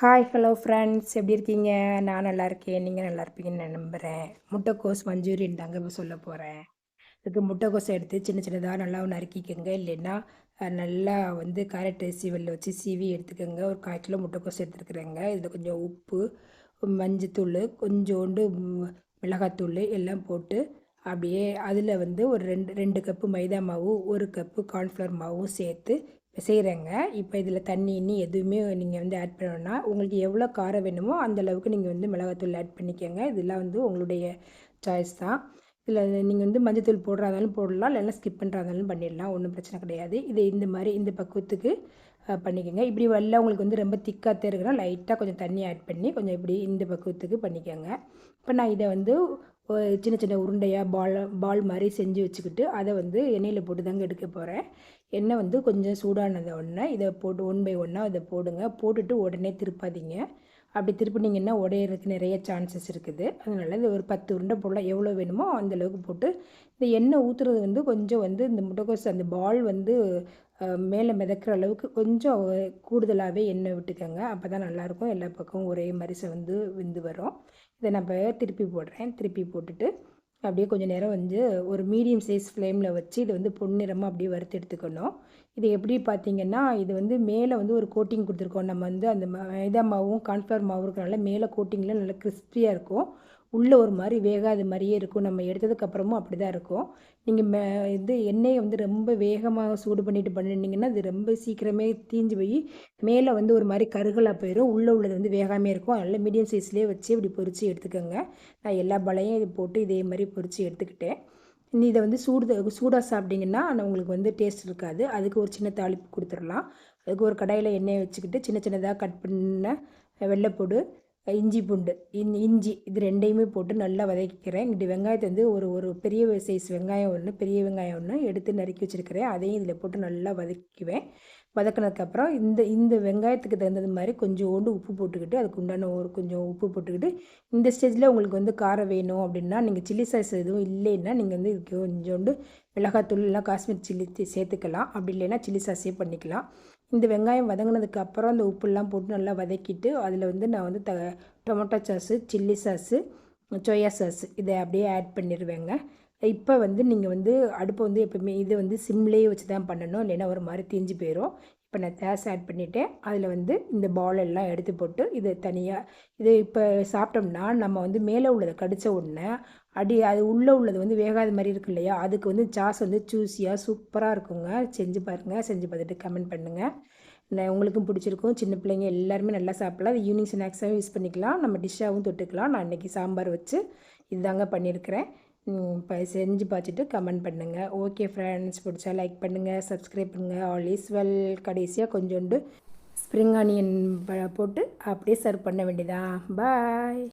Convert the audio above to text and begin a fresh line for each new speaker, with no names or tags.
Hi hello friends எப்படி இருக்கீங்க? நான் நல்லா இருக்கேன். நீங்கள் நல்லா இருப்பீங்கன்னு நான் நம்புகிறேன் முட்டைக்கோஸ் மஞ்சூரியன் தாங்க இப்போ சொல்ல போகிறேன் இதுக்கு முட்டைக்கோஸை எடுத்து சின்ன சின்னதாக நல்லா நறுக்கிக்கோங்க. இல்லைன்னா நல்லா வந்து கேரட் சீவலில் வச்சு சீவி எடுத்துக்கோங்க. ஒரு கால் கிலோ முட்டைக்கோஸ் எடுத்துருக்குறேங்க இதில் கொஞ்சம் உப்பு மஞ்சத்தூள் கொஞ்சோண்டு மிளகாத்தூள் எல்லாம் போட்டு அப்படியே அதில் வந்து ஒரு ரெண்டு ரெண்டு கப்பு மைதா மாவு ஒரு கப்பு கார்ன்ஃப்ளவர் மாவும் சேர்த்து செய்கிறேங்க இப்போ இதில் தண்ணி இன்னி எதுவுமே நீங்கள் வந்து ஆட் பண்ணணும்னா உங்களுக்கு எவ்வளோ காரம் வேணுமோ அந்த அளவுக்கு நீங்கள் வந்து மிளகாத்தூள் ஆட் பண்ணிக்கோங்க. இதெல்லாம் வந்து உங்களுடைய சாய்ஸ் தான். இதில் நீங்கள் வந்து மஞ்சத்தூள் போடுறதாலும் போடலாம். இல்லைன்னா ஸ்கிப் பண்ணுறதாலும் பண்ணிடலாம். ஒன்றும் பிரச்சனை கிடையாது. இது இந்த மாதிரி இந்த பக்குவத்துக்கு பண்ணிக்கோங்க. இப்படி வரல உங்களுக்கு வந்து ரொம்ப திக்காக தெரியுதுன்னா லைட்டாக கொஞ்சம் தண்ணி ஆட் பண்ணி கொஞ்சம் இப்படி இந்த பக்குவத்துக்கு பண்ணிக்கோங்க. இப்போ நான் இதை வந்து சின்ன சின்ன உருண்டையாக பால் பால் மாதிரி செஞ்சு வச்சுக்கிட்டு அதை வந்து எண்ணெயில் போட்டு தாங்க எடுக்க போகிறேன் எண்ணெய் வந்து கொஞ்சம் சூடானதை உடனே இதை போட்டு ஒன் பை ஒன்னாக இதை போடுங்க. போட்டுட்டு உடனே திருப்பாதீங்க. அப்படி திருப்பினீங்கன்னா உடையிறதுக்கு நிறைய சான்சஸ் இருக்குது. அதனால் இது ஒரு பத்து உருண்டை போடலாம். எவ்வளோ வேணுமோ அந்தளவுக்கு போட்டு இந்த எண்ணெய் ஊற்றுறது வந்து கொஞ்சம் வந்து இந்த முட்டைக்கோஸ் அந்த பால் வந்து மேலே மிதக்கிற அளவுக்கு கொஞ்சம் கூடுதலாகவே எண்ணெய் விட்டுக்கோங்க. அப்போ தான் நல்லாயிருக்கும் எல்லா பக்கமும் ஒரே மாதிரி வந்து விந்து வரும். இதை நம்ம திருப்பி போடுறேன். திருப்பி போட்டுட்டு அப்படியே கொஞ்சம் நேரம் வந்து ஒரு மீடியம் சைஸ் ஃப்ளேமில் வச்சு இதை வந்து பொன்னிறமாக அப்படியே வறுத்து எடுத்துக்கணும். இது எப்படி பார்த்தீங்கன்னா இது வந்து மேலே வந்து ஒரு கோட்டிங் கொடுத்துருக்கோம். நம்ம வந்து அந்த மைதா மாவும் கான்ஃப்ளவர் மாவும் இருக்கிறனால மேலே கோட்டிங்கில் நல்லா கிறிஸ்பியாக இருக்கும். உள்ளே ஒரு மாதிரி வேகாத மாதிரியே இருக்கும். நம்ம எடுத்ததுக்கப்புறமும் அப்படி தான் இருக்கும். நீங்கள் மே இது எண்ணெயை வந்து ரொம்ப வேகமாக சூடு பண்ணிட்டு பண்ணிட்டீங்கன்னா அது ரொம்ப சீக்கிரமே தீஞ்சு போய் மேலே வந்து ஒரு மாதிரி கருகலாக போயிடும் உள்ளே உள்ளது வந்து வேகாமே இருக்கும். அதனால் மீடியம் சைஸ்லேயே வச்சு இப்படி பொறிச்சு எடுத்துக்கோங்க. நான் எல்லா பழையும் இது போட்டு இதே மாதிரி பொறிச்சு எடுத்துக்கிட்டேன். இதை வந்து சூடு சூடாக சாப்பிட்டிங்கன்னா உங்களுக்கு வந்து டேஸ்ட் இருக்காது. அதுக்கு ஒரு சின்ன தாளிப்பு கொடுத்துடலாம். அதுக்கு ஒரு கடாயில் எண்ணெயை வச்சுக்கிட்டு சின்ன சின்னதாக கட் பண்ண வெள்ளைப்பூடு இஞ்சி பூண்டு இன் இஞ்சி இது ரெண்டையுமே போட்டு நல்லா வதக்கிக்கிறேன். இங்கிட்டு வெங்காயத்தை வந்து ஒரு ஒரு பெரிய சைஸ் வெங்காயம் ஒன்று பெரிய வெங்காயம் ஒன்று எடுத்து நறுக்கி வச்சுருக்கிறேன். அதையும் இதில் போட்டு நல்லா வதக்குவேன். வதக்கினதுக்கப்புறம் இந்த இந்த வெங்காயத்துக்கு தகுந்தது மாதிரி கொஞ்சோண்டு உப்பு போட்டுக்கிட்டு அதுக்கு உண்டான ஒரு கொஞ்சம் உப்பு போட்டுக்கிட்டு இந்த ஸ்டேஜில் உங்களுக்கு வந்து காரம் வேணும் அப்படின்னா நீங்கள் சில்லி சாஸ் எதுவும் இல்லைன்னா நீங்கள் வந்து இதுக்கு கொஞ்சோண்டு மிளகாத்தூள் இல்லை காஷ்மீர் சில்லி சேர்த்துக்கலாம். அப்படி இல்லைன்னா சில்லி சாஸே பண்ணிக்கலாம். இந்த வெங்காயம் வதங்கினதுக்கு அப்புறம் அந்த உப்புலாம் போட்டு நல்லா வதக்கிட்டு அதில் வந்து நான் வந்து the tomato sauce chilli sauce soya sauce இதை அப்படியே ஆட் பண்ணிடுவேங்க இப்போ வந்து நீங்கள் வந்து அடுப்பை வந்து எப்போவுமே இது வந்து சிம்லேயே வச்சு தான் பண்ணணும். இல்லைன்னா ஒரு மாதிரி தீஞ்சு போயிடும் இப்போ நான் கேஸ் ஆட் பண்ணிவிட்டேன் அதில் வந்து இந்த பால் எல்லாம் எடுத்து போட்டு இது தனியாக இது இப்போ சாப்பிட்டோம்னா நம்ம வந்து மேலே உள்ளதை கடித்த உடனே அடி அது உள்ளே உள்ளது வந்து வேகாத மாதிரி இருக்கு இல்லையா? அதுக்கு வந்து சாஸ் வந்து ஜூஸியாக சூப்பராக இருக்குங்க. செஞ்சு பாருங்கள் செஞ்சு பார்த்துட்டு கமெண்ட் பண்ணுங்கள் உங்களுக்கும் பிடிச்சிருக்கும். சின்ன பிள்ளைங்க எல்லாருமே நல்லா சாப்பிடலாம். அது ஈவினிங் ஸ்நாக்ஸாகவும் யூஸ் பண்ணிக்கலாம். நம்ம டிஷ்ஷாகவும் தொட்டுக்கலாம். நான் இன்றைக்கி சாம்பார் வச்சு இதுதாங்க பண்ணியிருக்கிறேன். இப்போ செஞ்சு பார்த்துட்டு கமெண்ட் பண்ணுங்கள் ஓகே ஃப்ரெண்ட்ஸ் பிடிச்சா லைக் பண்ணுங்கள் சப்ஸ்கிரைப் பண்ணுங்கள் ஆல் இஸ் வெல் கடைசியாக கொஞ்சோண்டு ஸ்ப்ரிங் ஆனியன் போட்டு அப்படியே சர்வ் பண்ண வேண்டியதான் பாய்